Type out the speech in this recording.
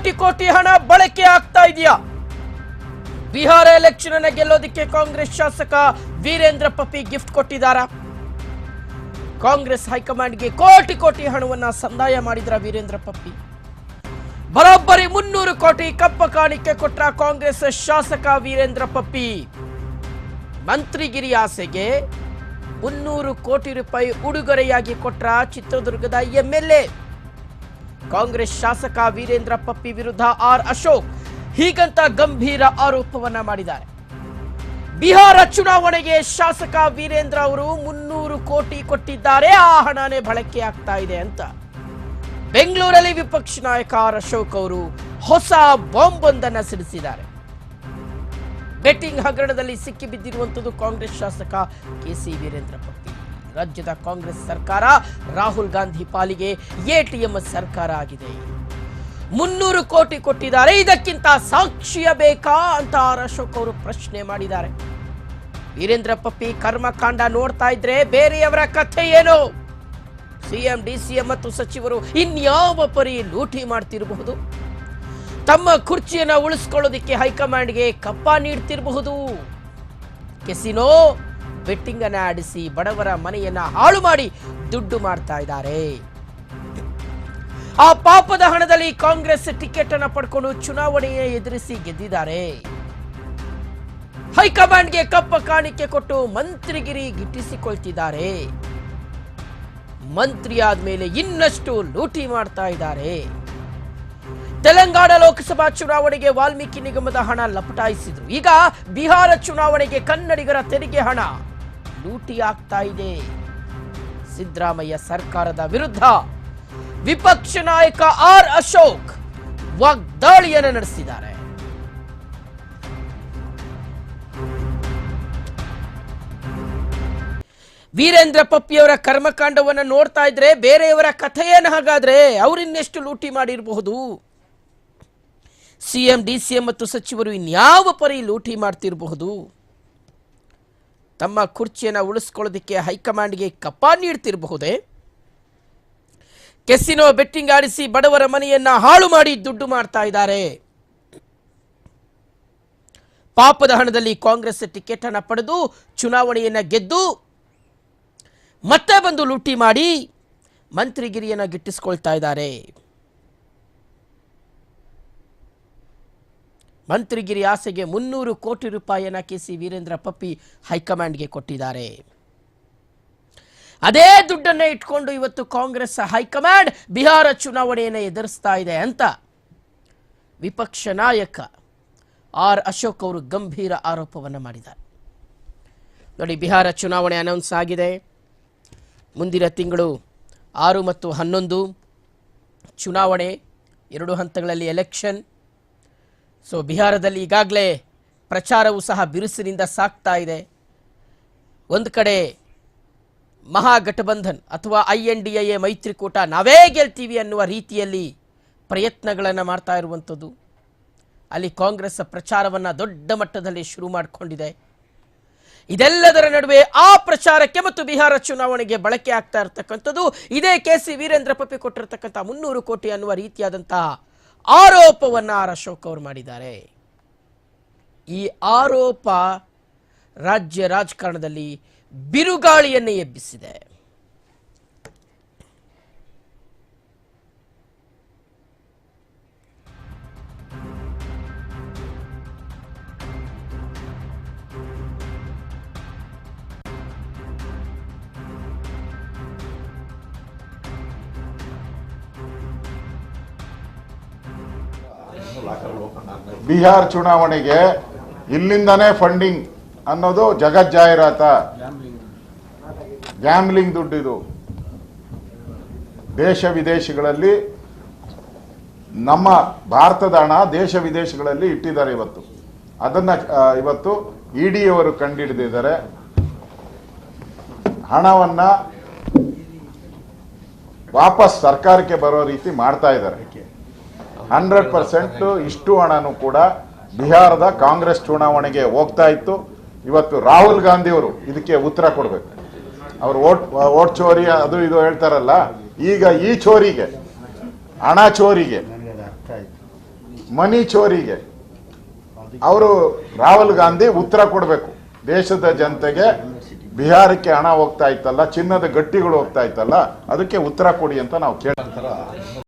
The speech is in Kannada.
ಕೋಟಿ ಕೋಟಿ ಹಣ ಬಳಕೆ ಆಗ್ತಾ ಇದೆಯಾ? ಬಿಹಾರ ಎಲೆಕ್ಷನ್ ಅನ್ನ ಗೆಲ್ಲೋದಿಕ್ಕೆ ಕಾಂಗ್ರೆಸ್ ಶಾಸಕ ವೀರೇಂದ್ರ ಪಪ್ಪಿ ಗಿಫ್ಟ್ ಕೊಟ್ಟಿದ್ದಾರಾ? ಕಾಂಗ್ರೆಸ್ ಹೈಕಮಾಂಡ್ಗೆ ಕೋಟಿ ಕೋಟಿ ಹಣವನ್ನ ಸಂದಾಯ ಮಾಡಿದ್ರ ವೀರೇಂದ್ರ ಪಪ್ಪಿ ಬರೋಬ್ಬರಿ ಮುನ್ನೂರು ಕೋಟಿ ಕಪ್ಪ ಕಾಣಿಕೆ ಕೊಟ್ಟ ಕಾಂಗ್ರೆಸ್ ಶಾಸಕ ವೀರೇಂದ್ರ ಪಪ್ಪಿ ಮಂತ್ರಿಗಿರಿ ಆಸೆಗೆ ಮುನ್ನೂರು ಕೋಟಿ ರೂಪಾಯಿ ಉಡುಗೊರೆಯಾಗಿ ಕೊಟ್ಟ ಚಿತ್ರದುರ್ಗದ ಎಂಎಲ್ಎ ಕಾಂಗ್ರೆಸ್ ಶಾಸಕ ವೀರೇಂದ್ರ ಪಪ್ಪಿ ವಿರುದ್ಧ ಆರ್ ಅಶೋಕ್ ಹೀಗಂತ ಗಂಭೀರ ಆರೋಪವನ್ನ ಮಾಡಿದ್ದಾರೆ. ಬಿಹಾರ ಚುನಾವಣೆಗೆ ಶಾಸಕ ವೀರೇಂದ್ರ ಅವರು ಮುನ್ನೂರು ಕೋಟಿ ಕೊಟ್ಟಿದ್ದಾರೆ, ಆ ಹಣನೇ ಬಳಕೆ ಆಗ್ತಾ ಇದೆ ಅಂತ. ಬೆಂಗಳೂರಲ್ಲಿ ವಿಪಕ್ಷ ನಾಯಕ ಆರ್ ಅಶೋಕ್ ಅವರು ಹೊಸ ಬಾಂಬ್ ಒಂದನ್ನ ಸಿಡಿಸಿದ್ದಾರೆ. ಬೆಟ್ಟಿಂಗ್ ಹಗರಣದಲ್ಲಿ ಸಿಕ್ಕಿಬಿದ್ದಿರುವಂತದ್ದು ಕಾಂಗ್ರೆಸ್ ಶಾಸಕ ಕೆಸಿ ವೀರೇಂದ್ರ ಪಪ್ಪಿ. ರಾಜ್ಯದ ಕಾಂಗ್ರೆಸ್ ಸರ್ಕಾರ ರಾಹುಲ್ ಗಾಂಧಿ ಪಾಲಿಗೆ ಎಟಿಎಂ ಸರ್ಕಾರ ಆಗಿದೆ. ಮುನ್ನೂರು ಕೋಟಿ ಕೊಟ್ಟಿದ್ದಾರೆ. ಇದಕ್ಕಿಂತ ಸಾಕ್ಷಿಯ ಬೇಕಾ ಅಂತ ಆರ್ ಅಶೋಕ್ ಅವರು ಪ್ರಶ್ನೆ ಮಾಡಿದ್ದಾರೆ. ವೀರೇಂದ್ರ ಪಪ್ಪಿ ಕರ್ಮಕಾಂಡ ನೋಡ್ತಾ ಇದ್ರೆ ಬೇರೆಯವರ ಕಥೆ ಏನು? ಸಿಎಂ, ಡಿಸಿಎಂ ಮತ್ತು ಸಚಿವರು ಇನ್ಯಾವ ಪರಿ ಲೂಟಿ ಮಾಡ್ತಿರಬಹುದು? ತಮ್ಮ ಕುರ್ಚಿಯನ್ನು ಉಳಿಸ್ಕೊಳ್ಳೋದಿಕ್ಕೆ ಹೈಕಮಾಂಡ್ಗೆ ಕಪ್ಪ ನೀಡ್ತಿರಬಹುದು? ಕೆಸಿನೋ ಬೆಟ್ಟಿಂಗ್ ಅನ್ನ ಆಡಿಸಿ ಬಡವರ ಮನೆಯನ್ನ ಹಾಳು ಮಾಡಿ ದುಡ್ಡು ಮಾಡ್ತಾ ಇದ್ದಾರೆ. ಆ ಪಾಪದ ಹಣದಲ್ಲಿ ಕಾಂಗ್ರೆಸ್ ಟಿಕೆಟ್ ಅನ್ನ ಪಡ್ಕೊಂಡು ಚುನಾವಣೆಯ ಎದುರಿಸಿ ಗೆದ್ದಿದ್ದಾರೆ. ಹೈಕಮಾಂಡ್ಗೆ ಕಪ್ಪ ಕಾಣಿಕೆ ಕೊಟ್ಟು ಮಂತ್ರಿಗಿರಿ ಗಿಟ್ಟಿಸಿಕೊಳ್ತಿದ್ದಾರೆ. ಮಂತ್ರಿ ಆದ್ಮೇಲೆ ಇನ್ನಷ್ಟು ಲೂಟಿ ಮಾಡ್ತಾ ಇದ್ದಾರೆ. ತೆಲಂಗಾಣ ಲೋಕಸಭಾ ಚುನಾವಣೆಗೆ ವಾಲ್ಮೀಕಿ ನಿಗಮದ ಹಣ ಲಪಟಾಯಿಸಿದ್ರು. ಈಗ ಬಿಹಾರ ಚುನಾವಣೆಗೆ ಕನ್ನಡಿಗರ ತೆರಿಗೆ ಹಣ. ಲೂಟಿ ಆಗ್ತಾ ಇದೆ. ಸಿದ್ದರಾಮಯ್ಯ ಸರ್ಕಾರದ ವಿರುದ್ಧ ವಿಪಕ್ಷ ನಾಯಕ ಆರ್ ಅಶೋಕ್ ವಾಗ್ದಾಳಿಯನ್ನು ನಡೆಸಿದ್ದಾರೆ. ವೀರೇಂದ್ರ ಪಪ್ಪಿಯವರ ಕರ್ಮಕಾಂಡವನ್ನ ನೋಡ್ತಾ ಇದ್ರೆ ಬೇರೆಯವರ ಕಥೆಯನ್ನು ಹಾಗಾದ್ರೆ ಅವರಿನ್ನೆಷ್ಟು ಲೂಟಿ ಮಾಡಿರಬಹುದು? ಸಿಎಂ, ಡಿಸಿಎಂ ಮತ್ತು ಸಚಿವರು ಇನ್ಯಾವ ಪರಿ ಲೂಟಿ ಮಾಡ್ತಿರಬಹುದು? ತಮ್ಮ ಕುರ್ಚಿಯನ್ನು ಉಳಿಸ್ಕೊಳ್ಳೋದಕ್ಕೆ ಹೈಕಮಾಂಡ್ಗೆ ಕಪ್ಪ ನೀಡ್ತಿರಬಹುದೇ? ಕೆಸಿನೋ ಬೆಟ್ಟಿಂಗ್ ಆಡಿಸಿ ಬಡವರ ಮನೆಯನ್ನ ಹಾಳು ಮಾಡಿ ದುಡ್ಡು ಮಾಡ್ತಾ ಇದ್ದಾರೆ. ಪಾಪದ ಹಣದಲ್ಲಿ ಕಾಂಗ್ರೆಸ್ ಟಿಕೆಟ್ ಅನ್ನು ಪಡೆದು ಚುನಾವಣೆಯನ್ನ ಗೆದ್ದು ಮತ್ತೆ ಬಂದು ಲೂಟಿ ಮಾಡಿ ಮಂತ್ರಿಗಿರಿಯನ್ನು ಗಿಟ್ಟಿಸ್ಕೊಳ್ತಾ ಇದ್ದಾರೆ. ಮಂತ್ರಿಗಿರಿ ಆಸೆಗೆ ಮುನ್ನೂರು ಕೋಟಿ ರೂಪಾಯಿಯನ್ನ ಕೆಸಿ ವೀರೇಂದ್ರ ಪಪ್ಪಿ ಹೈಕಮಾಂಡ್ಗೆ ಕೊಟ್ಟಿದ್ದಾರೆ. ಅದೇ ದುಡ್ಡನ್ನ ಇಟ್ಕೊಂಡು ಇವತ್ತು ಕಾಂಗ್ರೆಸ್ ಹೈಕಮಾಂಡ್ ಬಿಹಾರ ಚುನಾವಣೆಯನ್ನು ಎದುರಿಸ್ತಾ ಇದೆ ಅಂತ ವಿಪಕ್ಷ ನಾಯಕ ಆರ್ ಅಶೋಕ್ ಅವರು ಗಂಭೀರ ಆರೋಪವನ್ನು ಮಾಡಿದ್ದಾರೆ. ನೋಡಿ, ಬಿಹಾರ ಚುನಾವಣೆ ಅನೌನ್ಸ್ ಆಗಿದೆ. ಮುಂದಿನ ತಿಂಗಳು ಆರು ಮತ್ತು ಹನ್ನೊಂದು ಚುನಾವಣೆ, ಎರಡು ಹಂತಗಳಲ್ಲಿ ಎಲೆಕ್ಷನ್. ಸೊ ಬಿಹಾರದಲ್ಲಿ ಈಗಾಗಲೇ ಪ್ರಚಾರವು ಸಹ ಬಿರುಸಿನಿಂದ ಸಾಕ್ತಾ ಇದೆ. ಒಂದು ಕಡೆ ಮಹಾಗಠಬಂಧನ್ ಅಥವಾ ಐ ಎನ್ ಡಿ ಎ ಮೈತ್ರಿಕೂಟ ನಾವೇ ಗೆಲ್ತೀವಿ ಅನ್ನುವ ರೀತಿಯಲ್ಲಿ ಪ್ರಯತ್ನಗಳನ್ನು ಮಾಡ್ತಾ ಇರುವಂಥದ್ದು. ಅಲ್ಲಿ ಕಾಂಗ್ರೆಸ್ ಪ್ರಚಾರವನ್ನು ದೊಡ್ಡ ಮಟ್ಟದಲ್ಲಿ ಶುರು ಮಾಡಿಕೊಂಡಿದೆ. ಇದೆಲ್ಲದರ ನಡುವೆ ಆ ಪ್ರಚಾರಕ್ಕೆ ಮತ್ತು ಬಿಹಾರ ಚುನಾವಣೆಗೆ ಬಳಕೆ ಆಗ್ತಾ ಇರತಕ್ಕಂಥದ್ದು. ಇದೇ ಕೆ ಸಿ ವೀರೇಂದ್ರ ಪಪ್ಪಿ ಕೊಟ್ಟಿರತಕ್ಕಂಥ ಮುನ್ನೂರು ಕೋಟಿ ಅನ್ನುವ ರೀತಿಯಾದಂತಹ ಆರೋಪವನ್ನು ಆರ್ ಅಶೋಕ್ ಅವರು ಮಾಡಿದ್ದಾರೆ. ಈ ಆರೋಪ ರಾಜ್ಯ ರಾಜಕಾರಣದಲ್ಲಿ ಬಿರುಗಾಳಿಯನ್ನೇ ಎಬ್ಬಿಸಿದೆ. ಬಿಹಾರ್ ಚುನಾವಣೆಗೆ ಇಲ್ಲಿಂದನೇ ಫಂಡಿಂಗ್ ಅನ್ನೋದು ಜಗತ್ ಜಾಹೀರಾತ. ಗ್ಯಾಮ್ಲಿಂಗ್ ದುಡ್ಡಿದು. ದೇಶ ವಿದೇಶಗಳಲ್ಲಿ ನಮ್ಮ ಭಾರತದ ಹಣ ದೇಶ ವಿದೇಶಗಳಲ್ಲಿ ಇಟ್ಟಿದ್ದಾರೆ ಇವತ್ತು. ಅದನ್ನ ಇವತ್ತು ಇಡಿ ಅವರು ಕಂಡುಹಿಡಿದಿದ್ದಾರೆ ಹಣವನ್ನ ವಾಪಸ್ ಸರ್ಕಾರಕ್ಕೆ ಬರೋ ರೀತಿ ಮಾಡ್ತಾ ಇದ್ದಾರೆ. ಹಂಡ್ರೆಡ್ ಪರ್ಸೆಂಟ್ ಇಷ್ಟು ಹಣನೂ ಕೂಡ ಬಿಹಾರದ ಕಾಂಗ್ರೆಸ್ ಚುನಾವಣೆಗೆ ಹೋಗ್ತಾ ಇತ್ತು. ಇವತ್ತು ರಾಹುಲ್ ಗಾಂಧಿ ಅವರು ಇದಕ್ಕೆ ಉತ್ತರ ಕೊಡಬೇಕು. ಅವರು ಓಟ್ ಓಟ್ ಚೋರಿ ಅದು ಇದು ಹೇಳ್ತಾರಲ್ಲ, ಈಗ ಈ ಚೋರಿಗೆ, ಹಣ ಚೋರಿಗೆ, ಮನಿ ಚೋರಿಗೆ ಅವರು ರಾಹುಲ್ ಗಾಂಧಿ ಉತ್ತರ ಕೊಡಬೇಕು. ದೇಶದ ಜನತೆಗೆ ಬಿಹಾರಕ್ಕೆ ಹಣ ಹೋಗ್ತಾ ಇತ್ತಲ್ಲ, ಚಿನ್ನದ ಗಟ್ಟಿಗಳು ಹೋಗ್ತಾ ಇತ್ತಲ್ಲ, ಅದಕ್ಕೆ ಉತ್ತರ ಕೊಡಿ ಅಂತ ನಾವು ಕೇಳ್ತೀವಿ